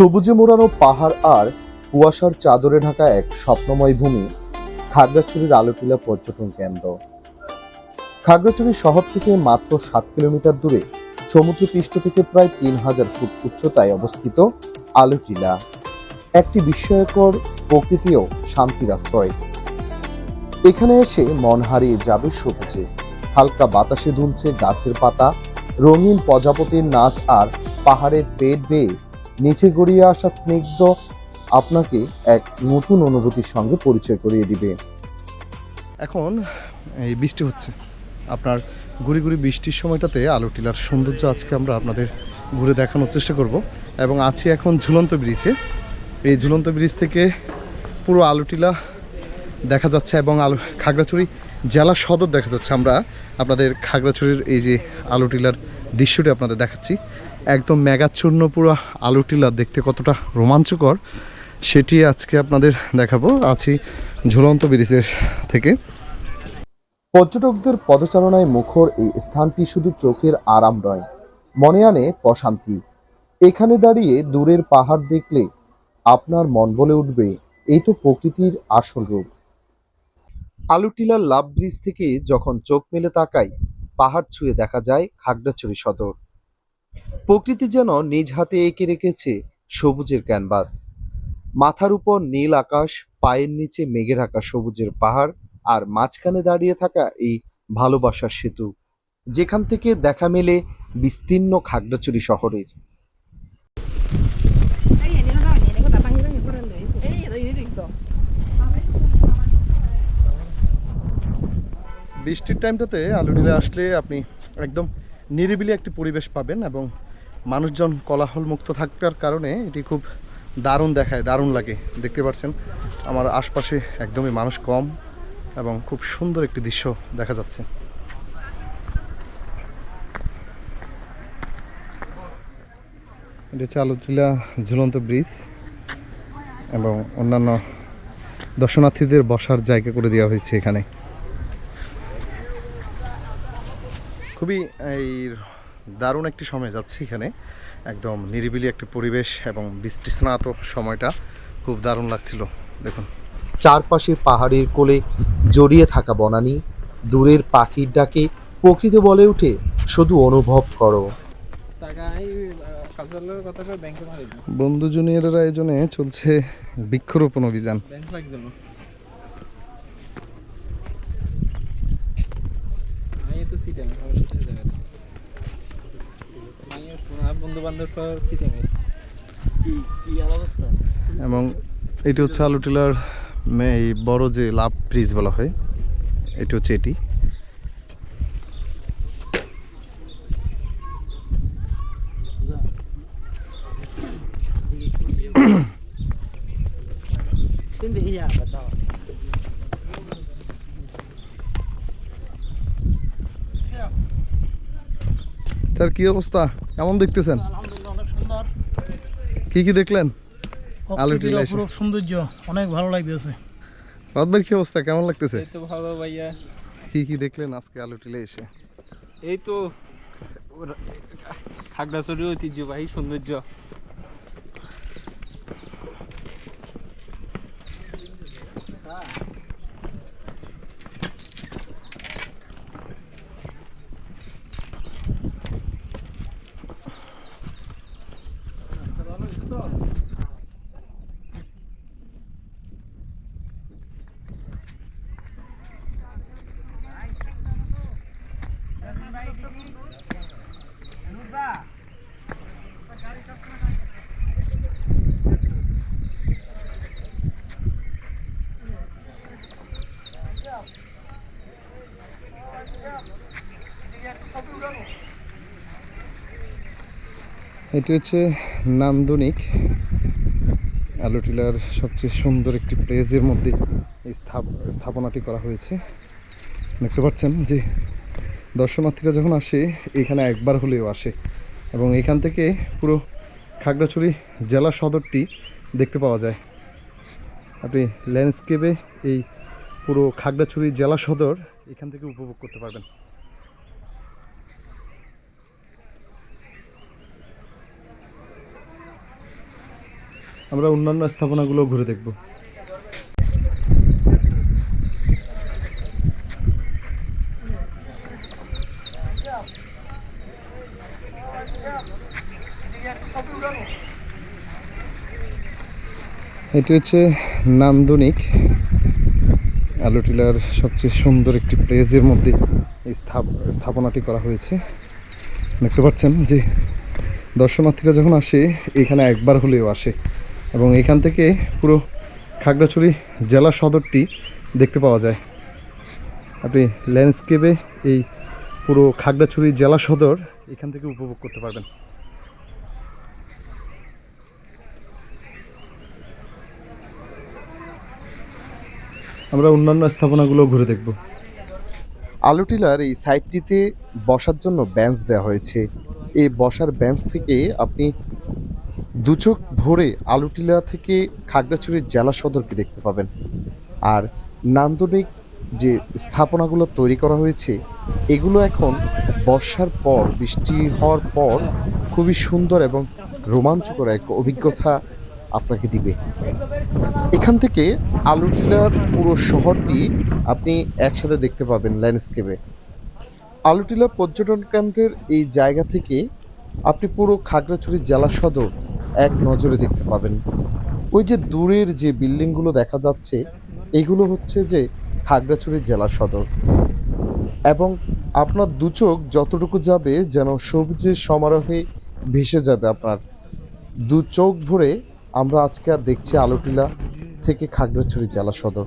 সবুজে মোড়ানো পাহাড় আর কুয়াশার চাদরে ঢাকা এক স্বপ্নময় ভূমি, খাগড়াছড়ির আলোটিলা পর্যটন কেন্দ্র। খাগড়াছড়ি শহর থেকে মাত্র সাত কিলোমিটার দূরে সমুদ্রপৃষ্ঠ থেকে প্রায় তিন হাজার ফুট উচ্চতায় অবস্থিত আলোটিলা, একটি বিস্ময়কর প্রকৃতি ও শান্তির আশ্রয়। এখানে এসে মন হারিয়ে যাবে সবুজে। হালকা বাতাসে দুলছে গাছের পাতা, রঙিন প্রজাপতির নাচ আর পাহাড়ের পেট বেয়ে নিচে গড়িয়ে আসা স্নিগ্ধ আপনাকে এক নতুন অনুভূতির সঙ্গে পরিচয় করিয়ে দিবে। এখন এই বৃষ্টি হচ্ছে। আপনার গুড়ি গুড়ি বৃষ্টির সময়টাতে আলো টিলার সৌন্দর্য আজকে আমরা আপনাদের ঘুরে দেখানোর চেষ্টা করব এবং আছি এখন ঝুলন্ত ব্রিজে। এই ঝুলন্ত ব্রিজ থেকে পুরো আলো টিলা দেখা যাচ্ছে এবং আলু খাগড়াছড়ি জেলা সদর দেখা যাচ্ছে। আমরা আপনাদের খাগড়াছড়ির এই যে আলু টিলার দৃশ্যটি আপনাদের দেখাচ্ছি। একদম মেঘাচ্ছন্ন পুরো আলু টিলা দেখতে কতটা রোমাঞ্চকর, সেটি আজকে আপনাদের দেখাবো। আছি ঝুলন্ত ব্রিজের থেকে। পর্যটকদের পদচারণায় মুখর এই স্থানটি শুধু চোখের আরাম নয়, মনে আনে প্রশান্তি। এখানে দাঁড়িয়ে দূরের পাহাড় দেখলে আপনার মন বলে উঠবে, এই তো প্রকৃতির আসল রূপ। আলুটিলার লাভ ব্রিজ থেকে যখন চোখ মেলে তাকাই পাহাড় ছুঁয়ে দেখা যায় খাগড়াছড়ি সদর প্রকৃতি যেন নিজ হাতে এঁকে রেখেছে সবুজের ক্যানভাস মাথার উপর নীল আকাশ পায়ের নিচে মেঘে ঢাকা সবুজের পাহাড় আর মাঝখানে দাঁড়িয়ে থাকা এই ভালোবাসার সেতু যেখান থেকে দেখা মেলে বিস্তীর্ণ খাগড়াছড়ি শহরের বৃষ্টির টাইমটাতে আলুডিলে আসলে আপনি একদম নিরিবিলি একটি পরিবেশ পাবেন এবং মানুষজন কোলাহল মুক্ত থাকার কারণে এটি খুব দারুণ দেখায়, দারুণ লাগে। দেখতে পাচ্ছেন, আমার আশপাশে একদমই মানুষ কম এবং খুব সুন্দর একটি দৃশ্য দেখা যাচ্ছে। এটা হচ্ছে আলুটিলা ঝুলন্ত ব্রিজ এবং অন্যান্য দর্শনার্থীদের বসার জায়গা করে দেওয়া হয়েছে এখানে। খুবই এই দারুণ একটি সময় যাচ্ছে এখানে। একদম নিরিবিলি একটি পরিবেশ এবং বৃষ্টি স্নাত সময়টা খুব দারুণ লাগছিল। দেখুন। চারপাশে পাহাড়ের কোলে জড়িয়ে থাকা বনানী দূরের পাখির ডাকে প্রকৃতি বলে উঠে শুধু অনুভব করো। বন্ধু জুনিয়রের আয়োজনে চলছে বৃক্ষরোপণ অভিযান। ব্যাংক লাগ তো সিটে আমি আমার সাথে জায়গা আমি বন্ধু বান্ধব এবং এটি হচ্ছে আলুটিলার মে- এই বড় যে লাভ ব্রিজ বলা হয় এটি হচ্ছে এটি। স্যার কি অবস্থা? কেমন দেখতেছেন? আলহামদুলিল্লাহ অনেক সুন্দর। কি কি দেখলেন? আলু টিলা সৌন্দর্য অনেক ভালো লাগতেছে। ভাই কি অবস্থা? কেমন লাগতেছে? এই তো ভালো ভাইয়া। কি কি দেখলেন আজকে আলু টিলে এসে? এই তো খাগড়াছড়ির ঐতিহ্যবাহী সৌন্দর্য। এটি হচ্ছে নান্দনিক আলুটিলার সবচেয়ে সুন্দর একটি প্লেসের মধ্যে এই স্থাপ- স্থাপনাটি করা হয়েছে। দেখতে পাচ্ছেন যে দর্শনার্থীরা যখন আসে, এখানে একবার হলেও আসে এবং এখান থেকে পুরো খাগড়াছড়ি জেলা সদরটি দেখতে পাওয়া যায়। আপনি ল্যান্ডস্কেপে এই পুরো খাগড়াছড়ি জেলা সদর এখান থেকে উপভোগ করতে পারবেন। আমরা অন্যান্য স্থাপনাগুলো ঘুরে দেখব। এটি হচ্ছে নান্দনিক আলোটিলার সবচেয়ে সুন্দর একটি প্লেসের মধ্যে এই স্থাপ- স্থাপনাটি করা হয়েছে। দেখতে পাচ্ছেন যে দর্শনার্থীরা যখন আসে, এখানে একবার হলেও আসে। এবং এখান থেকে পুরো খাগড়াছড়ি জেলা সদরটি দেখতে পাওয়া যায়। আপনি ল্যান্ডস্কেপে এই পুরো খাগড়াছড়ি জেলা সদর এখান থেকে উপভোগ করতে পারবেন। আমরা অন্যান্য স্থাপনাগুলো ঘুরে দেখব। আলুটিলার এই সাইটটিতে বসার জন্য বেঞ্চ দেওয়া হয়েছে। এই বসার বেঞ্চ থেকে আপনি দুচোখ ভরে আলুটিলা থেকে খাগড়াছড়ির জেলা সদরকে দেখতে পাবেন। আর নান্দনিক যে স্থাপনাগুলো তৈরি করা হয়েছে, এগুলো এখন বর্ষার পর, বৃষ্টি হওয়ার পর খুবই সুন্দর এবং রোমাঞ্চকর এক অভিজ্ঞতা আপনাকে দিবে। এখান থেকে আলুটিলার পুরো শহরটি আপনি একসাথে দেখতে পাবেন ল্যান্ডস্কেপে। আলুটিলা পর্যটন কেন্দ্রের এই জায়গা থেকে আপনি পুরো খাগড়াছড়ি জেলা সদর এক নজরে দেখতে পাবেন। ওই যে দূরের যে বিল্ডিংগুলো দেখা যাচ্ছে, এগুলো হচ্ছে যে খাগড়াছড়ি জেলা সদর। এবং আপনার দুচোখ যতটুকু যাবে যেন সবুজের সমারোহে ভেসে যাবে আপনার। দু চোখ ভরে আমরা আজকে আর দেখছি আলোটিলা থেকে খাগড়াছড়ি জেলা সদর।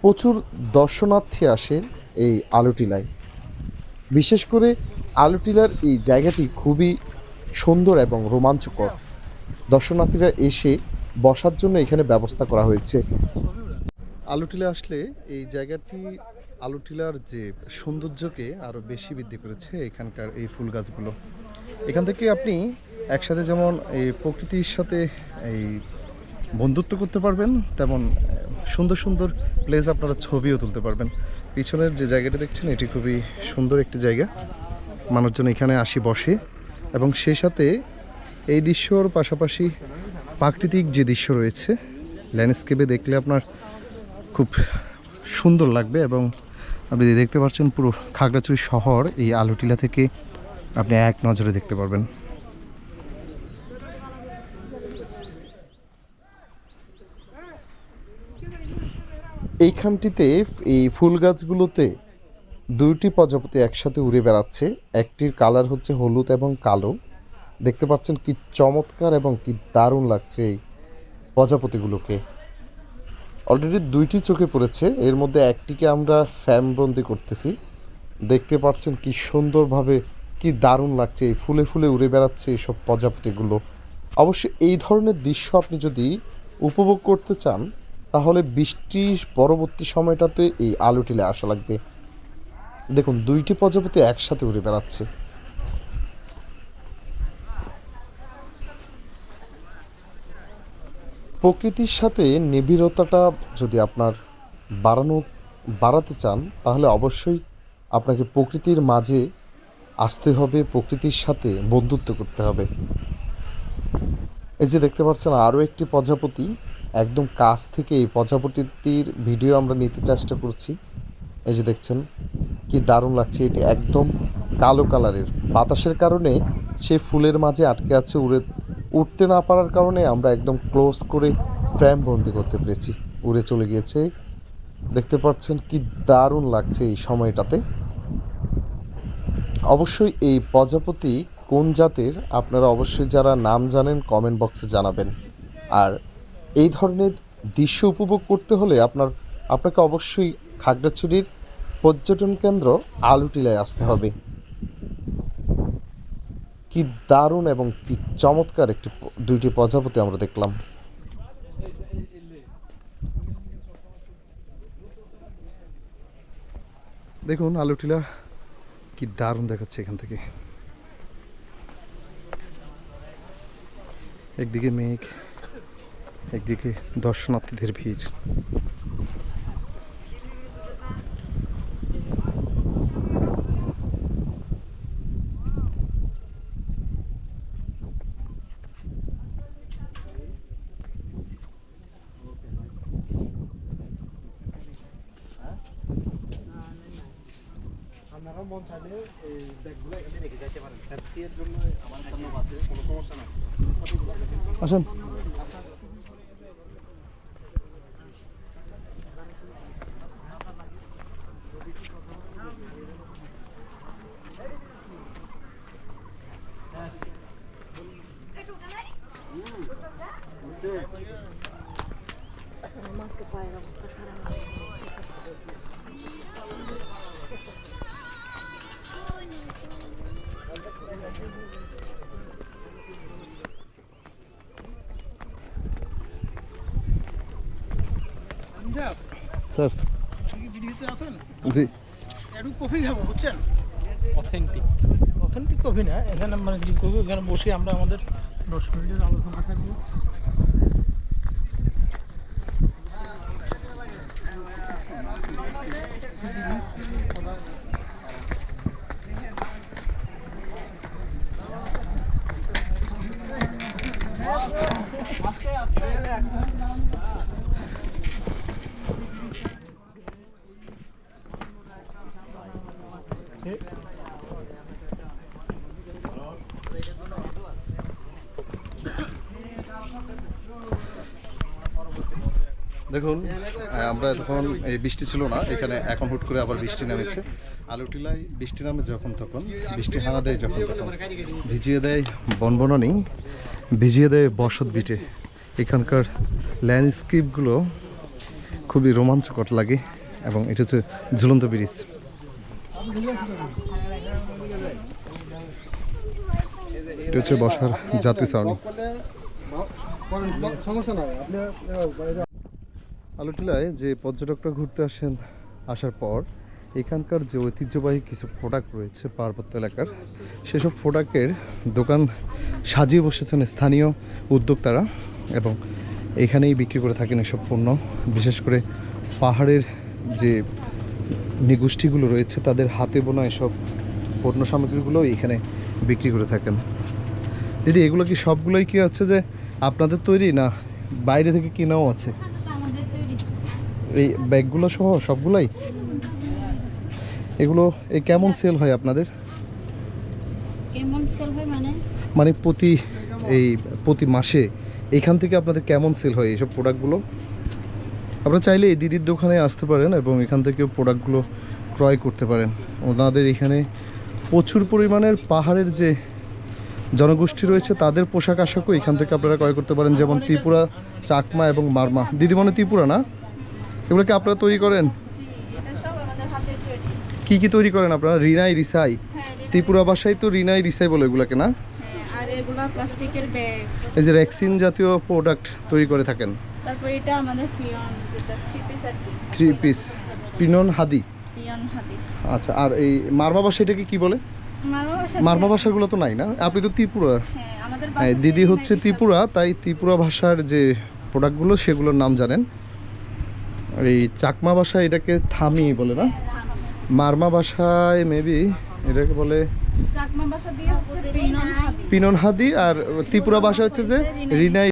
প্রচুর দর্শনার্থী আসে এই আলোটিলায়। বিশেষ করে আলোটিলার এই জায়গাটি খুবই সুন্দর এবং রোমাঞ্চকর। দর্শনার্থীরা এসে বসার জন্য এখানে ব্যবস্থা করা হয়েছে। আলুটিলা আসলে এই জায়গাটি আলুটিলার যে সৌন্দর্যকে আরও বেশি বৃদ্ধি করেছে এখানকার এই ফুল গাছগুলো। এখান থেকে আপনি একসাথে যেমন এই প্রকৃতির সাথে এই বন্ধুত্ব করতে পারবেন, তেমন সুন্দর সুন্দর প্লেস আপনারা ছবিও তুলতে পারবেন। পিছনের যে জায়গাটা দেখছেন, এটি খুবই সুন্দর একটি জায়গা। মানুষজন এখানে আসি, বসে। এবং সেই সাথে এই দৃশ্যর পাশাপাশি প্রাকৃতিক যে দৃশ্য রয়েছে ল্যান্ডস্কেপে দেখলে আপনার খুব সুন্দর লাগবে এবং আপনি দেখতে পাচ্ছেন পুরো খাগড়াছড়ি শহর, এই আলুটিলা থেকে আপনি এক নজরে দেখতে পারবেন। এইখানটিতে এই ফুল গাছগুলোতে দুইটি প্রজাপতি একসাথে উড়ে বেড়াচ্ছে। একটির কালার হচ্ছে হলুদ এবং কালো। দেখতে পাচ্ছেন কি চমৎকার এবং কি দারুণ লাগছে এই প্রজাপতিগুলোকে। অলরেডি দুইটি চোখে পড়েছে। এর মধ্যে একটিকে আমরা ফ্যামবন্দি করতেছি। দেখতে পাচ্ছেন কি সুন্দরভাবে কি দারুণ লাগছে। এই ফুলে ফুলে উড়ে বেড়াচ্ছে এইসব প্রজাপতিগুলো। অবশ্য এই ধরনের দৃশ্য আপনি যদি উপভোগ করতে চান, তাহলে বৃষ্টির পরবর্তী সময়টাতে এই আলুটিলে আসা লাগবে। দেখুন, দুইটি প্রজাপতি একসাথে উড়ে বেড়াচ্ছে। প্রকৃতির সাথে নিবিড়তাটা যদি আপনার বাড়ানো, বাড়াতে চান, তাহলে অবশ্যই আপনাকে প্রকৃতির মাঝে আসতে হবে, প্রকৃতির সাথে বন্ধুত্ব করতে হবে। এই যে দেখতে পাচ্ছেন, আরও একটি প্রজাপতি। একদম কাছ থেকে এই প্রজাপতিটির ভিডিও আমরা নিতে চেষ্টা করছি। এই যে দেখছেন, কি দারুণ লাগছে, এটি একদম কালো কালারের। বাতাসের কারণে সে ফুলের মাঝে আটকে আছে, উড়ে, উঠতে না পারার কারণে আমরা একদম ক্লোজ করে ফ্রেম বন্দি করতে পেরেছি। উড়ে চলে গিয়েছে। দেখতে পাচ্ছেন কি দারুণ লাগছে এই সময়টাতে। অবশ্যই এই প্রজাপতি কোন জাতের, আপনারা অবশ্যই যারা নাম জানেন কমেন্ট বক্সে জানাবেন। আর এই ধরনের দৃশ্য উপভোগ করতে হলে আপনার, আপনাকে অবশ্যই খাগড়াছড়ির পর্যটন কেন্দ্র আলুটিলায় আসতে হবে। কি দারুণ এবং কি চমৎকার একটি দুইটি প্রজাপতি আমরা দেখলাম। দেখুন, আলুটিলা কি দারুণ দেখাচ্ছে এখান থেকে। একদিকে মেঘ, একদিকে দর্শনার্থীদের ভিড় আপনার মন চাইলে এই ব্যাগগুলো এখানে রেখে যাইতে পারেন। সেফটির জন্য আমার কোনো সমস্যা নাই। আসেন। স্যার। ভিডিওতে আছেন? জি। একটু কফি খাব বুঝছেন? অথেন্টিক অথেন্টিক কফি না এখানে মানে যে কফি এখানে বসে আমরা আমাদের দশ মিনিটের আলোচনা থাকব। দেখুন আমরা এতক্ষণ এই বৃষ্টি ছিল না, এখানে এখন হুট করে আবার বৃষ্টি নামেছে। আলু টিলায় বৃষ্টি নামে যখন তখন, বৃষ্টি হানা দেয় যখন তখন। ভিজিয়ে দেয় বনবনানি, ভিজিয়ে দেয় বসত বিটে। এখানকার ল্যান্ডস্কেপগুলো খুবই রোমাঞ্চকর লাগে, এবং এটা হচ্ছে ঝুলন্ত ব্রিজ। এটা হচ্ছে বসার জাতি ছাউনি সমস্যা আলুটিলায় যে পর্যটকরা ঘুরতে আসেন, আসার পর এখানকার যে ঐতিহ্যবাহী কিছু প্রোডাক্ট রয়েছে পার্বত্য এলাকার, সেসব প্রোডাক্টের দোকান সাজিয়ে বসেছেন স্থানীয় উদ্যোক্তারা এবং এখানেই বিক্রি করে থাকেন এসব পণ্য। বিশেষ করে পাহাড়ের যে নিগোষ্ঠীগুলো রয়েছে, তাদের হাতে বোনা এসব পণ্য সামগ্রীগুলো এখানে বিক্রি করে থাকেন। দিদি, এগুলো কি সবগুলোই কি হচ্ছে যে আপনাদের তৈরি না বাইরে থেকে কেনাও আছে? এই ব্যাগগুলো সহ সবগুলাই? এগুলো এই কেমন সেল হয় আপনাদের? কেমন সেল হয় মানে? মানে প্রতি এই প্রতি মাসে এখান থেকে আপনাদের কেমন সেল হয় এইসব প্রোডাক্টগুলো আপনারা চাইলে এই দিদির দোকানে আসতে পারেন এবং এখান থেকেও প্রোডাক্টগুলো ক্রয় করতে পারেন। ওনাদের এখানে প্রচুর পরিমাণের পাহাড়ের যে জনগোষ্ঠী রয়েছে তাদের পোশাক আশাকও এখান থেকে আপনারা ক্রয় করতে পারেন। যেমন ত্রিপুরা চাকমা এবং মারমা। দিদি মনে ত্রিপুরা না? এগুলো কি আপনারা তৈরি করেন? কি কি তৈরি করেন আপনারা? রিনাই রিসাই? হ্যাঁ ত্রিপুরা ভাষায় তো রিনাই রিসাই বলে এগুলোকে না? ব্যাগ। এই যে রেক্সিন জাতীয় প্রোডাক্ট তৈরি করে থাকেন। তারপর এটা আমাদের থ্রি পিস পিনন হাদি? আচ্ছা আর এই মারমা ভাষা এটাকে কি বলে? মারমা ভাষাগুলো তো নাই না? আপনি তো ত্রিপুরা। হ্যাঁ হ্যাঁ, দিদি হচ্ছে ত্রিপুরা। তাই ত্রিপুরা ভাষার যে প্রোডাক্টগুলো সেগুলোর নাম জানেন। এই চাকমা ভাষায় এটাকে থামি বলে না? মারমা ভাষায় মেবি এটাকে বলে পিনন হাদি আর ত্রিপুরা ভাষা হচ্ছে যে রিনাই